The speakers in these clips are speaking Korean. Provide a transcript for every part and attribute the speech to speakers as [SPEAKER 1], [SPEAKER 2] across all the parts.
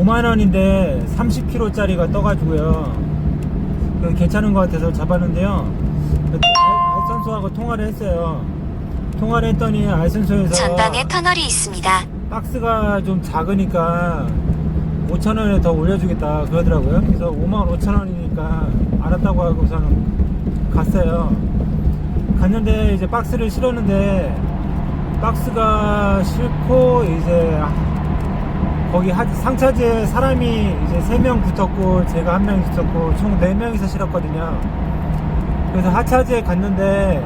[SPEAKER 1] 5만원인데 30kg짜리가 떠가지고요. 그 괜찮은 것 같아서 잡았는데요. 그 알- 알선소하고 통화를 했어요. 통화를 했더니 알선소에서
[SPEAKER 2] 전방에 터널이 있습니다.
[SPEAKER 1] 박스가 좀 작으니까 5천원에 더 올려주겠다 그러더라고요. 그래서 5만 5천원이니까 알았다고 하고서는 갔어요. 갔는데 이제 박스를 실었는데 박스가 싫고 이제 거기 하- 상차지에 사람이 이제 3명 붙었고 제가 한 명 있었고 총 4명이서 실었거든요. 그래서 하차지에 갔는데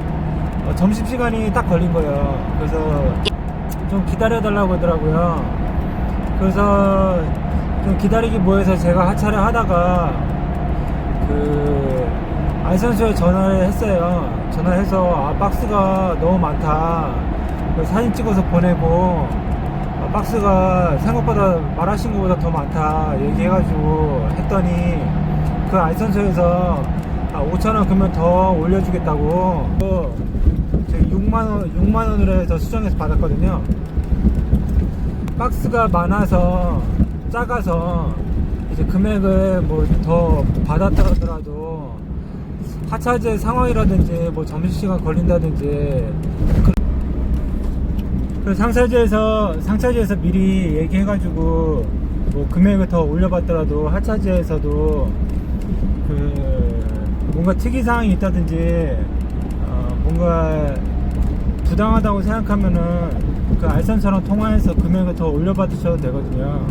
[SPEAKER 1] 어, 점심 시간이 딱 걸린 거예요. 그래서 좀 기다려 달라고 하더라고요. 그래서 좀 기다리기 뭐해서 제가 하차를 하다가 그 알선소에 전화를 했어요. 전화해서 아 박스가 너무 많다. 사진 찍어서 보내고 아, 박스가 생각보다 말하신 것보다 더 많다 얘기해가지고 했더니 그 알선소에서 아, 5천원 그러면 더 올려주겠다고 또 저기 6만원 6만원으로 해서 수정해서 받았거든요. 박스가 많아서 작아서 이제 금액을 뭐 더 받았다 하더라도 하차제 상황이라든지 뭐 점심시간 걸린다든지 그- 상차지에서 상차지에서 미리 얘기해가지고 뭐 금액을 더 올려받더라도 하차지에서도 그 뭔가 특이사항이 있다든지 어 뭔가 부당하다고 생각하면은 그 알선처럼 통화해서 금액을 더 올려받으셔도 되거든요.